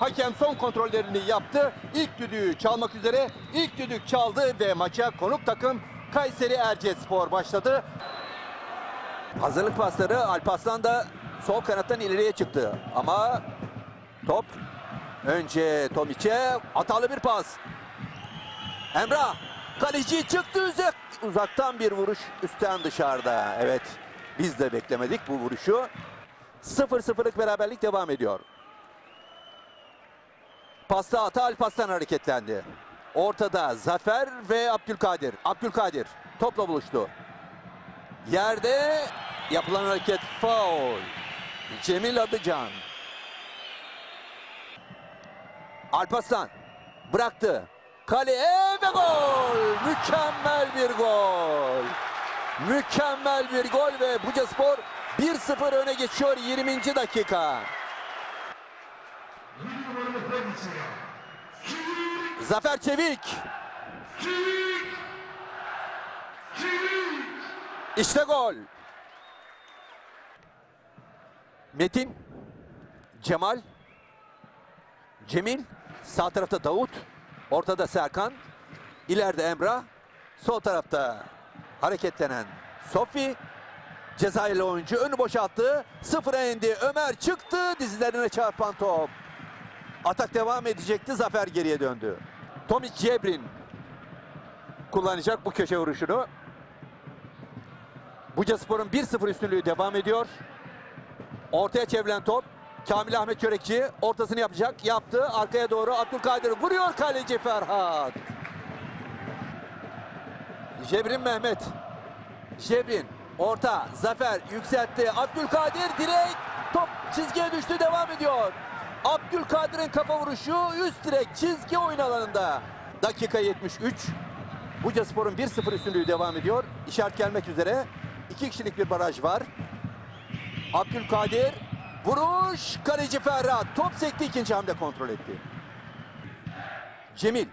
Hakem son kontrollerini yaptı. İlk düdüğü çalmak üzere. İlk düdük çaldı ve maça konuk takım Kayseri Erciyesspor başladı. Hazırlık pasları Alparslan da sol kanattan ileriye çıktı. Ama top önce Tomic'e hatalı bir pas. Emrah kaleci çıktı uzak, uzaktan bir vuruş üstten dışarıda. Evet biz de beklemedik bu vuruşu. 0-0'lık beraberlik devam ediyor. Pasta hata Alparslan hareketlendi. Ortada Zafer ve Abdülkadir. Abdülkadir topla buluştu. Yerde yapılan hareket faul. Cemil Adıcan. Alparslan bıraktı. Kaleye ve gol! Mükemmel bir gol. Mükemmel bir gol ve Bucaspor 1-0 öne geçiyor 20. dakika. Zafer Çevik. İşte gol. Metin, Cemal, Cemil, sağ tarafta Davut, ortada Serkan, ileride Emrah, sol tarafta hareketlenen Sofi, Cezayirli oyuncu önü boşalttı, sıfıra indi, Ömer çıktı, dizlerine çarpan top. Atak devam edecekti, Zafer geriye döndü. Tomic Cebrin kullanacak bu köşe vuruşunu. Bucaspor'un 1-0 üstünlüğü devam ediyor. Ortaya çevrilen top. Kamil Ahmet Çörekçi ortasını yapacak. Yaptı. Arkaya doğru Abdülkadir vuruyor kaleci Ferhat. Jebrin Mehmet. Jebrin orta. Zafer yükseltti. Abdülkadir direkt top çizgiye düştü devam ediyor. Abdülkadir'in kafa vuruşu üst direk çizgi oyun alanında. Dakika 73. Bucaspor'un 1-0 üstünlüğü devam ediyor. İşaret gelmek üzere. İki kişilik bir baraj var. Abdülkadir vuruş kaleci Ferhat top sekti ikinci hamle kontrol etti. Cemil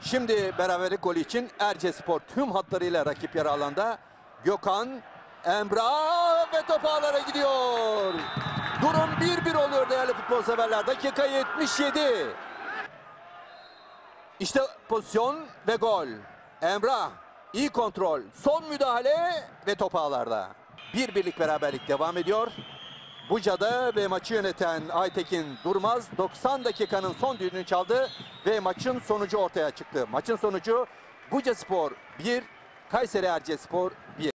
şimdi beraberlik golü için Erciyesspor tüm hatlarıyla rakip yarı alanda Gökhan Emrah ve top ağlara gidiyor. Severler. Dakika 77. İşte pozisyon ve gol. Emrah iyi kontrol. Son müdahale ve top ağlarda. Bir birlik beraberlik devam ediyor. Buca'da ve maçı yöneten Aytekin Durmaz 90 dakikanın son düğününü çaldı ve maçın sonucu ortaya çıktı. Maçın sonucu Buca Spor 1, Kayseri Erciyesspor 1.